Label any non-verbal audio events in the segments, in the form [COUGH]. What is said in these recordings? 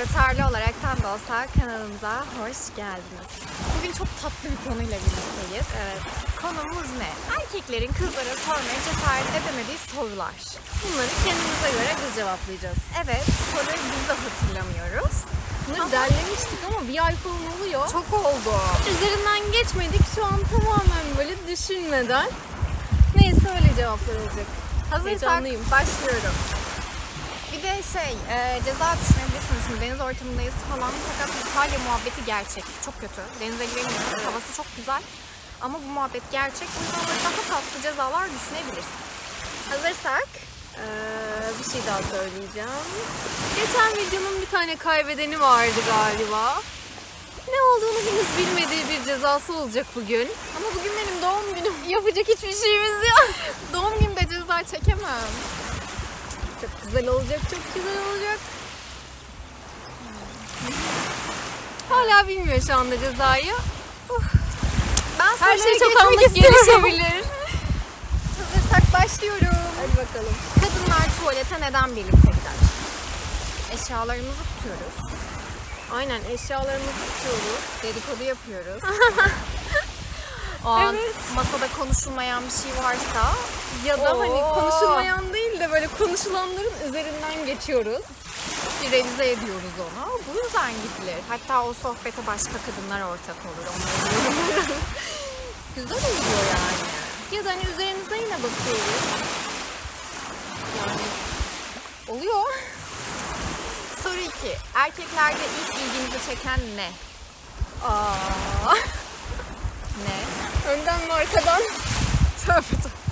rötarlı olaraktan da olsa kanalımıza hoş geldiniz. Bugün çok tatlı bir konuyla birlikteyiz. Evet. Konumuz ne? Erkeklerin kızlara sormaya cesaret edemediği sorular. Bunları kendimize göre biz cevaplayacağız. Evet, soruyu biz de hatırlamıyoruz. Bunları derlemiştik ama bir ay falan oluyor. Çok oldu. Üzerinden geçmedik. Şu an tamamen böyle düşünmeden. Neyse öyle cevaplar olacak. Hazırsak başlıyorum. De şey, e, ceza düşünebilirsiniz. Şimdi deniz ortamındayız falan fakat İtalya muhabbeti gerçek. Çok kötü. Denize giremiyoruz. Havası çok güzel. Ama bu muhabbet gerçek. O yüzden böyle daha tatlı cezalar düşünebilirsiniz. Hazırsak Ee, bir şey daha söyleyeceğim. Geçen videonun bir tane kaybedeni vardı galiba. Ne olduğunu henüz bilmediği bir cezası olacak bugün. ama bugün benim doğum günüm. [LAUGHS] Yapacak hiçbir şeyimiz yok. Doğum günümde ceza çekemem. Çok güzel olacak, çok güzel olacak. Hala bilmiyor şu anda cezayı. Ben Her şey çok anlık gelişebilir. [LAUGHS] Hazırsak başlıyorum. Hadi bakalım. Kadınlar tuvalete neden birlikte gider? Eşyalarımızı tutuyoruz. Aynen eşyalarımızı tutuyoruz. Dedikodu yapıyoruz. [LAUGHS] o an Evet. masada konuşulmayan bir şey varsa Ya da hani Oo. konuşulmayan değil de böyle konuşulanların üzerinden geçiyoruz. bir revize ediyoruz onu. Bu yüzden gidilir. Hatta o sohbete başka kadınlar ortak olur. Onları. [LAUGHS] Güzel oluyor yani. Ya da hani üzerimize yine bakıyoruz. Yani oluyor. Soru 2. Erkeklerde ilk ilginizi çeken ne? Aa. Ne? Önden mi arkadan? [LAUGHS] Tövbe tövbe.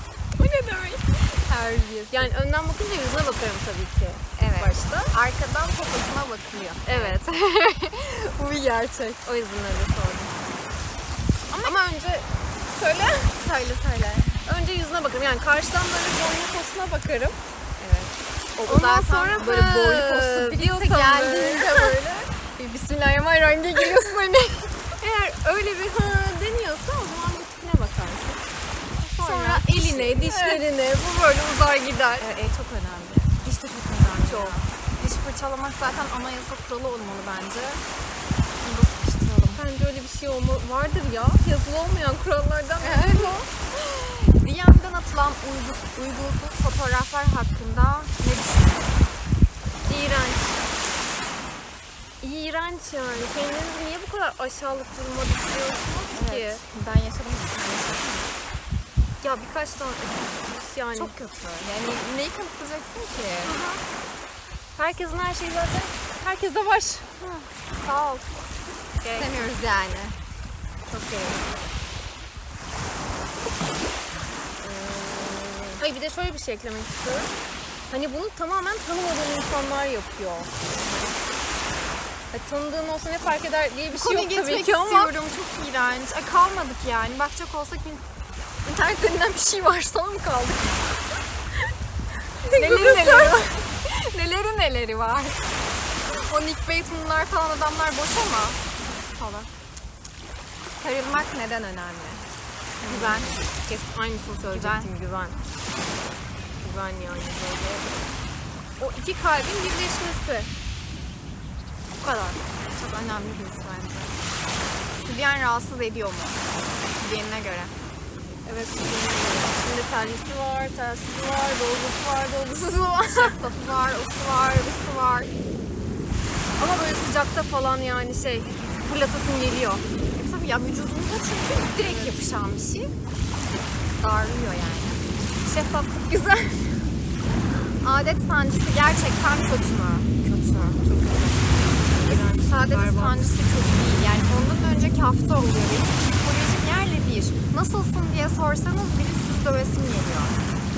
Terbiyesiz. Yani önden bakınca yüzüne bakarım tabii ki. Evet. Başta. Arkadan poposuna bakılıyor. Evet. [LAUGHS] Bu bir gerçek. o yüzden öyle sordum. Ama, önce Söyle. Söyle söyle. önce yüzüne bakarım. Yani karşıdan böyle boynu posuna bakarım. Evet. O Ondan sonra böyle boylu birlikte diyorsan geldiğinde böyle bir Bismillahirrahmanirrahim diye giriyorsun hani. [LAUGHS] Eğer öyle bir hı Sonra, eline, dişlerine bu böyle uzar gider. Evet, e, çok önemli. Diş de çok önemli. Çok. Diş fırçalamak zaten anayasa kuralı olmalı bence. Bunu da sıkıştıralım. Bence öyle bir şey olma vardır ya. Yazılı olmayan kurallardan biri bu. [LAUGHS] DM'den atılan uygus, uygunsuz fotoğraflar hakkında ne düşünüyorsun? İğrenç. İğrenç yani. Kendinizi niye bu kadar aşağılık duruma düşürüyorsunuz ki? Evet. Ben yaşadım tane yaşadım. Ya birkaç tane yani. Çok kötü. Yani neyi kanıtlayacaksın ki? Herkesin her şeyi zaten herkeste var. Sağ ol. Gerek. İstemiyoruz yani. Çok gereksiz. Hayır bir de şöyle bir şey eklemek istiyorum. Hani bunu tamamen tanımadığın insanlar yapıyor. Ya tanıdığın olsa ne fark eder diye bir şey yok tabii ki ama istiyorum. Çok iğrenç. Ay, kalmadık yani. Bakacak olsak internet denilen bir şey var. Sana mı kaldık? [LAUGHS] neleri neleri var. neleri neleri var. O Nick Bateman'lar falan adamlar boş ama. Falan. Sarılmak neden önemli? Güven. Kes, aynısını söyleyecektim güven. Güven yani böyle. O iki kalbin birleşmesi. Bu kadar. Çok önemli bir his bence. Sübyen rahatsız ediyor mu? Sübyenine göre. Evet. Şimdi tellisi var, telsizi var, dolgusu var, dolgusuz [LAUGHS] var. Şeffafı var, osu var, ısı var. Ama böyle sıcakta falan yani şey fırlatasın geliyor. E tabii ya vücudumuza çünkü direkt yapışan bir şey. Darlıyor yani. Şeffaflık güzel. Adet sancısı gerçekten kötü mü? Kötü. Çok kötü. Sadece berbat. sancısı kötü değil. Yani ondan önceki hafta oluyor. Benim bir. Nasılsın diye sorsanız biri sizi dövesim geliyor.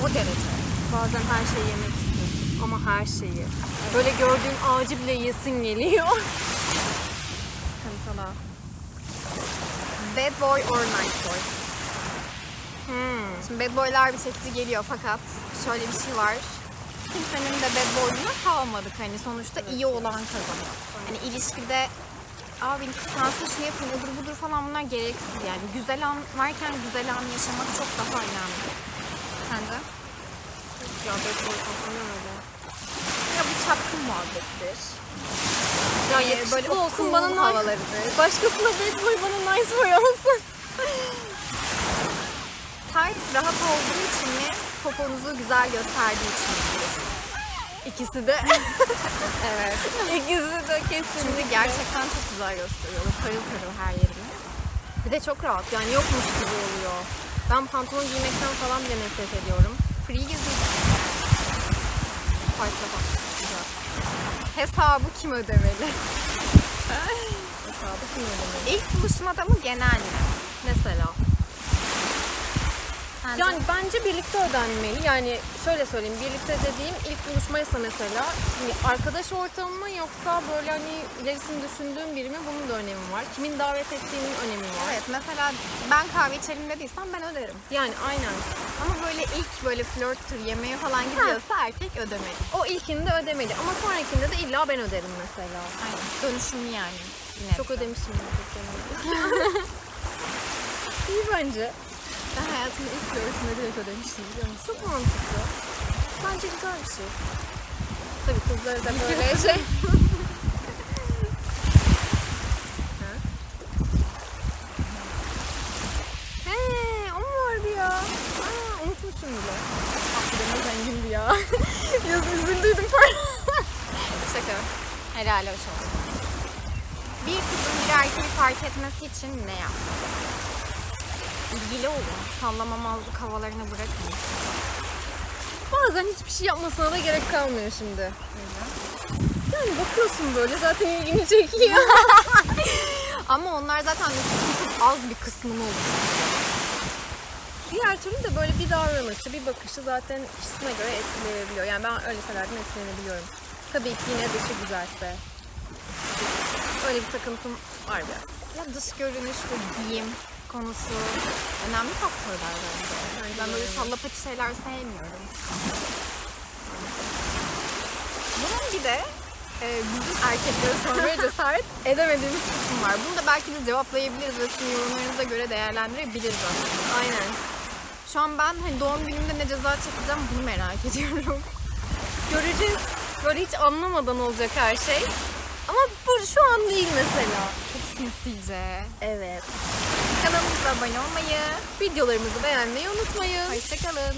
O derece. Bazen her şeyi yemek istiyorsun ama her şeyi. Böyle gördüğün ağacı bile yesin geliyor. Sıkıntılı. Bad boy or nice boy? Hmm. Şimdi bad boylar bir çekici geliyor fakat şöyle bir şey var. Kimsenin de bad boyluğuna kalmadık. Hani sonuçta iyi olan kazanıyor. Hani ilişkide Aa beni kıskansın şunu yapayım odur budur falan bunlar gereksiz yani. Güzel an varken güzel an yaşamak çok daha önemli. Sence? Ya bekle, öyle. Ya bu çapkın muhabbettir. Ya Ee, yakışıklı böyle olsun bana nice. havalarıdır. Başkasına bad boy bana nice boy olsun. Tight rahat olduğu için mi, poponuzu güzel gösterdiği için mi? İkisi de. [LAUGHS] Evet. İkisi de kesin. Çünkü gerçekten çok güzel gösteriyor. Parıl parıl her yerini. Bir de çok rahat yani yokmuş gibi oluyor. Ben pantolon giymekten falan bile nefret ediyorum. Free gezi. Tight'a bak. Güzel. Hesabı kim ödemeli? Hesabı kim ödemeli? İlk buluşmada mı genel mi? Mesela. Sence? Yani bence birlikte ödenmeli. Yani şöyle söyleyeyim, birlikte dediğim ilk buluşmaysa mesela hani arkadaş ortamı mı yoksa böyle hani ilerisini düşündüğüm biri mi bunun da önemi var. Kimin davet ettiğinin önemi var. Evet mesela ben kahve içelim dediysem ben öderim. Yani aynen. Ama böyle ilk böyle flörttür yemeğe falan gidiyorsa erkek ödemeli. O ilkinde ödemeli ama sonrakinde de illa ben öderim mesela. Aynen. Dönüşümlü yani. Çok de. ödemişim. [LAUGHS] İyi bence. Ben hayatımda ilk flörtümde direkt ödemiştim biliyor musun? Çok mantıklı. Bence güzel bir şey. Tabii kızları da böyle şey. [LAUGHS] Ha? He, o mu vardı ya? Aa, unutmuşum bile. Aklımda zengindi ya. [LAUGHS] Biraz üzüldüydüm falan. Şaka. Helal hoş olsun. Bir kızın bir erkeği fark etmesi için ne yap? İlgili olun. Sallamamazlık havalarını bırakın. Bazen hiçbir şey yapmasına da gerek kalmıyor şimdi. Yani bakıyorsun böyle zaten ilgini çekiyor. [LAUGHS] Ama onlar zaten nüfusun çok az bir kısmını oluşturuyor. Diğer türlü de böyle bir davranışı, bir bakışı zaten kişisine göre etkileyebiliyor. Yani ben öyle şeylerden etkilenebiliyorum. Tabii ki yine dışı güzelse. Öyle bir takıntım var biraz. Ya dış görünüş ve giyim konusu önemli faktörler bence. Ben de böyle öyle. sallapaçı şeyler sevmiyorum. Bunun bir de e, bizim erkeklere sormaya [LAUGHS] cesaret edemediğimiz kısım var. Bunu da belki biz cevaplayabiliriz ve sizin yorumlarınıza göre değerlendirebiliriz aslında. Aynen. Şu an ben hani doğum günümde ne ceza çekeceğim bunu merak ediyorum. Göreceğiz. Böyle hiç anlamadan olacak her şey. Ama bu şu an değil mesela. Çok sinsice. Evet. Kanalımıza abone olmayı, Videolarımızı beğenmeyi unutmayın. hoşçakalın.